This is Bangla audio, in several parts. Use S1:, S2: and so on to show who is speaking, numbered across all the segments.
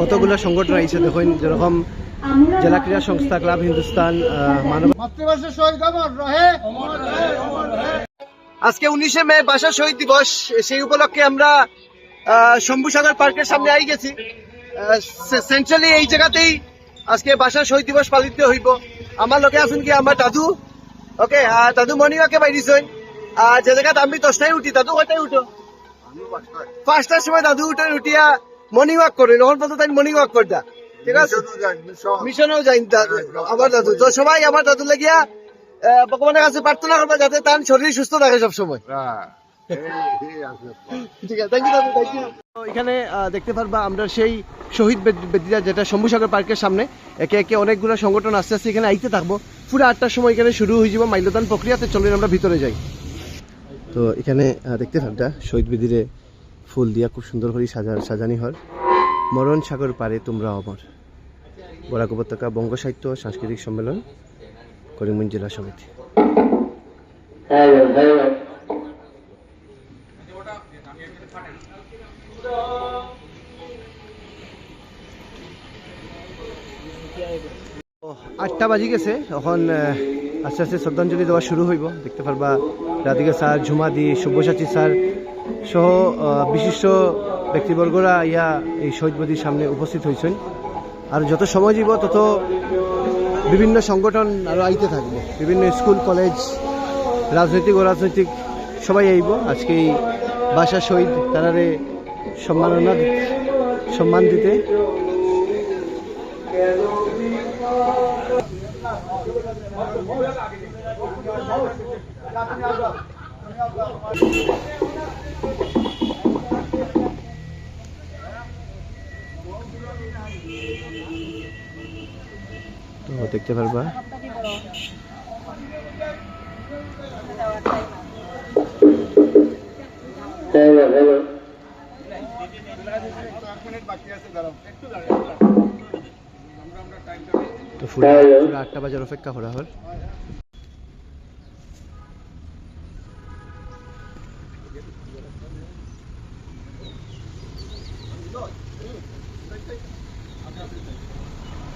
S1: কতগুলো সংগঠন আইছে দেখুন যেরকম জেলা ক্রীড়া সংস্থা ক্লাব হিন্দুস্তান মানব
S2: মাতৃভাষা শহীদ আমার রহে।
S1: আজকে উনিশে মে ভাষা শহীদ দিবস। সেই উপলক্ষে আমরা আহ, শম্ভুসাগর পার্কের সামনে আই গেছি। সেন্ট্রালি এই জায়গাতেই আজকে ভাষা শহীদ দিবস পালিত হইব। আমার লোকে আছেন কি আমার দাদু। ওকে দাদু মর্নিং ওয়াকে বাইরিছেন আর যে জায়গাতে আমি দশটায় উঠি দাদু কয়টায় উঠো? পাঁচটার সময় দাদু উঠে উঠিয়া মর্নিং ওয়াক তখন পর্যন্ত আমি মর্নিং ওয়াক করতা। ঠিক আছে? মিশনেও যাই দাদু আমার দাদু তো সবাই আমার দাদু লাগিয়া ভগবানের কাছে প্রার্থনা করবে যাতে তার শরীর সুস্থ থাকে সবসময়। ইউ এখানে দেখতে পারবা আমরা সেই শহীদ বেদ- বেদিরা যেটা শম্ভুসাগর পার্কের সামনে একে একে অনেকগুলো সংগঠন আস্তে আস্তে এখানে আইতে থাকব। পুরো আটটার সময় এখানে শুরু হয়ে যাব মাইলদান প্রক্রিয়াতে চলেন আমরা ভিতরে যাই। তো এখানে দেখতে পারবা শহীদ বেদিরে ফুল দিয়া খুব সুন্দর করে সাজা, সাজানি হয় মরণ সাগর পারে তোমরা অমর। বরাক উপত্যকা বঙ্গ সাহিত্য সাংস্কৃতিক সম্মেলন, করিমগঞ্জ জেলা সমিতি। আটটা বাজি গেছে। এখন আস্তে আস্তে শ্রদ্ধাঞ্জলি দেওয়া শুরু হইব। দেখতে পারবা, রাধিকা স্যার, ঝুমাদি, সব্যসাচী স্যার সহ বিশিষ্ট ব্যক্তিবর্গরা ইয়া এই শহীদবাদীর সামনে উপস্থিত হয়েছেন। আর যত সময় যাব তত বিভিন্ন সংগঠন আরও আইতে থাকবে। বিভিন্ন স্কুল, কলেজ, রাজনৈতিক ও রাজনৈতিক সবাই আইব। আজকে এই ভাষা শহীদ তারারে সম্মাননা সম্মান দিতে। তো দেখতে পারবা। তো পুরো আটটা বাজার অপেক্ষা করা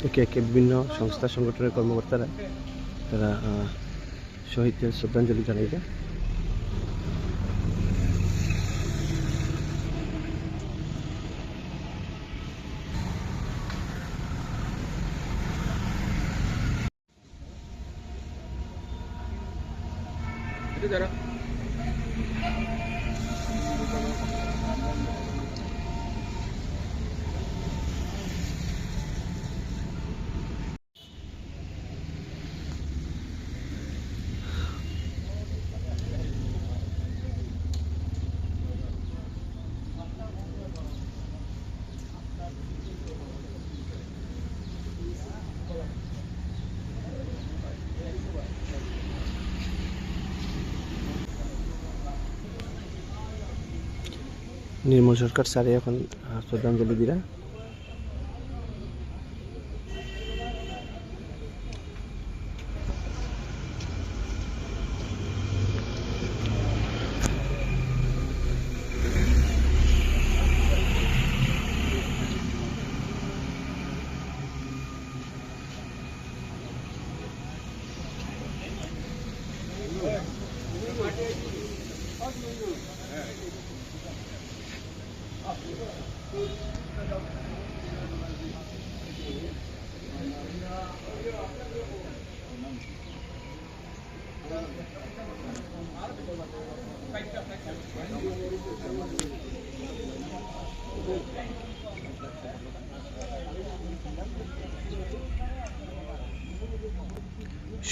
S1: একে একে বিভিন্ন সংস্থা সংগঠনের কর্মকর্তারা তারা শহীদদের শ্রদ্ধাঞ্জলি জানাইবে নির্মল সরকার স্যারে এখন শ্রদ্ধাঞ্জলি দিরা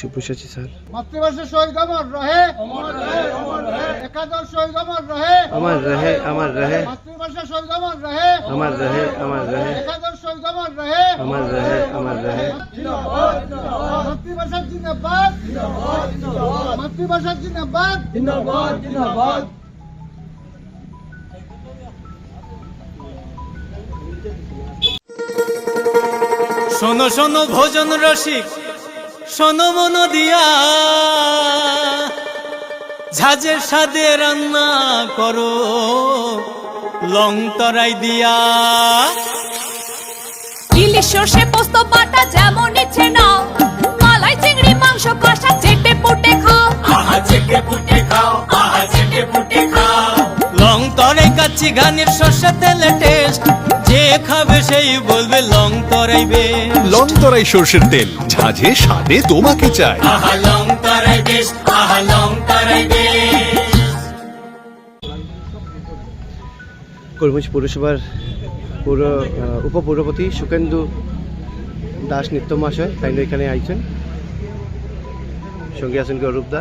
S1: সুপ্রসাচী স্যার।
S2: মাতৃভাষা শহীদ অমর রহে। একাদশ শহীদ অমর রহে।
S1: আমার রহে আমার রহে।
S2: মাতৃভাষা শহীদ অমর রহে।
S1: আমার রহে আমার রহে।
S2: একাদশ শহীদ অমর রহে।
S1: আমার রহে আমার রহে।
S2: মাতৃভাষা জিন্দাবাদ। মাতৃভাষা জিন্দাবাদ। জিন্দাবাদ জিন্দাবাদ।
S3: শোনো শোনো ভোজন রসিক। শোনো মন দিয়া। ঝাঁঝের সাদে রান্না করো লং তরাই দিয়া।
S4: ইলিশ সর্ষে পোস্ত বাটা যেমন ইচ্ছে নাও মালাই চিংড়ি মাংস কষা চেটে পুটে খাও।
S3: আহা চেটে পুটে খাও আহা চেটে পুটে খাও। লং তরাই কাচ্চি গানের সর্ষে তেলে টেস্ট যে খাবে সেই বলবে লং বেশ
S5: লং তরাই সর্ষের তেল। ঝাঁঝে স্বাদে তোমাকে চাই।
S3: আহা লং তরাই বেশ আহা লং তরাই
S1: কর্মীজ পৌরসভার পৌর উপপৌরপতি সুকেন্দু দাস নিত্য মহাশয় তাই এখানে আইছেন? সঙ্গে আছেন কি দা।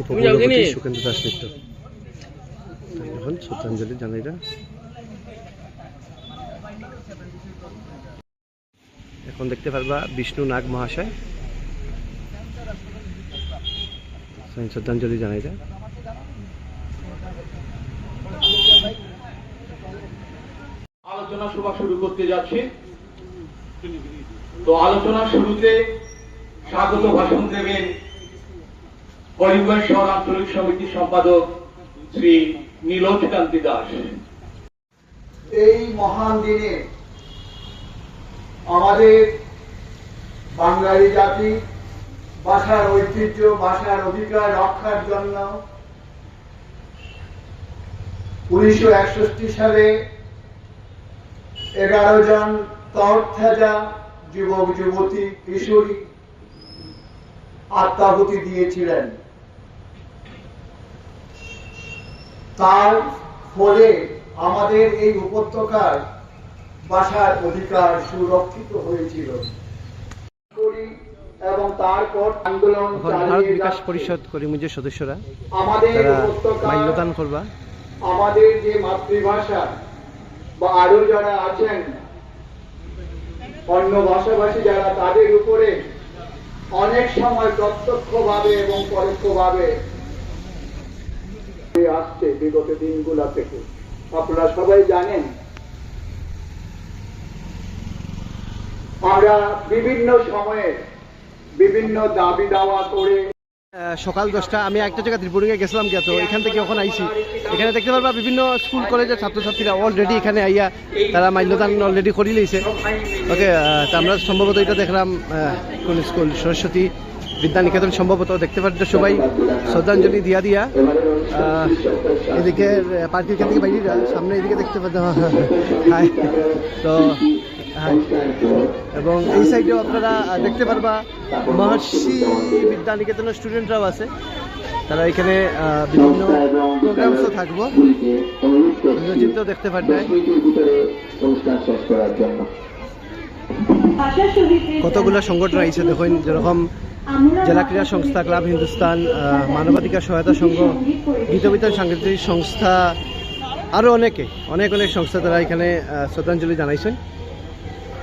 S1: উপপৌরপতি সুকেন্দ্র দাস নিত্য এখন শ্রদ্ধাঞ্জলি জানাইরা এখন দেখতে পারবা বিষ্ণু নাগ মহাশয়। শ্রদ্ধাঞ্জলি জানাইরা
S6: আলোচনা সভা শুরু করতে যাচ্ছি। তো আলোচনা শুরুতে স্বাগত ভাষণ দেবেন করিমগঞ্জ শহর আঞ্চলিক সমিতির সম্পাদক শ্রী নীলোজ কান্তি দাস।
S2: এই মহান দিনে আমাদের বাঙালি জাতি ঐতিহ্য অধিকার রক্ষার জন্য উনিশশো একষট্টি সালে এগারো জন তর্থাজা যুবক, যুবতী, কিশোরী আত্মাহুতি দিয়েছিলেন। তার ফলে আমাদের এই উপত্যকার ভাষার অধিকার সুরক্ষিত হয়েছিল। এবং তারপর আন্দোলন
S1: ভারত বিকাশ। পরিষদ করিমুজের সদস্যরা তারা মাল্যদান করবা।
S2: আমাদের যে মাতৃভাষা বা আরও যারা আছেন অন্য ভাষাভাষী যারা তাদের উপরে অনেক সময় প্রত্যক্ষভাবে এবং পরোক্ষভাবে আসছে বিগত দিনগুলা থেকে। আপনারা সবাই জানেন, আমরা বিভিন্ন সময়ে বিভিন্ন দাবি দাওয়া করে
S1: সকাল দশটা, আমি একটা জায়গা ত্রিপুরিকে গেছিলাম গিয়া, তো এখান থেকে এখন আইছি। এখানে দেখতে পারবা বিভিন্ন স্কুল, কলেজের ছাত্রছাত্রীরা অলরেডি এখানে আইয়া তারা মাল্যদান অলরেডি করে লইছে। ওকে তা আমরা সম্ভবত এটা দেখলাম কোন স্কুল, সরস্বতী বিদ্যানিকেতন সম্ভবত, দেখতে পাচ্ছ সবাই। শ্রদ্ধাঞ্জলি দিয়া দিয়া। এদিকে পার্কের এখান থেকে বাইরে সামনে এদিকে দেখতে পাচ্ছ তো এবং এই সাইডেও আপনারা দেখতে পারবা, মহর্ষি বিদ্যানিকেতনের স্টুডেন্টরাও আছে। তারা এখানে বিভিন্ন প্রোগ্রামসও থাকব। নিয়োজিত দেখতে পারবেন কতগুলো সংগঠন আইছে দেখুন, যেরকম
S7: জেলা ক্রীড়া সংস্থা ক্লাব হিন্দুস্তান মানবাধিকার সহায়তা সংঘ গীতবিতান সাংস্কৃতিক সংস্থা আরও অনেকে, অনেক অনেক সংস্থা তারা এখানে শ্রদ্ধাঞ্জলি জানাইছেন।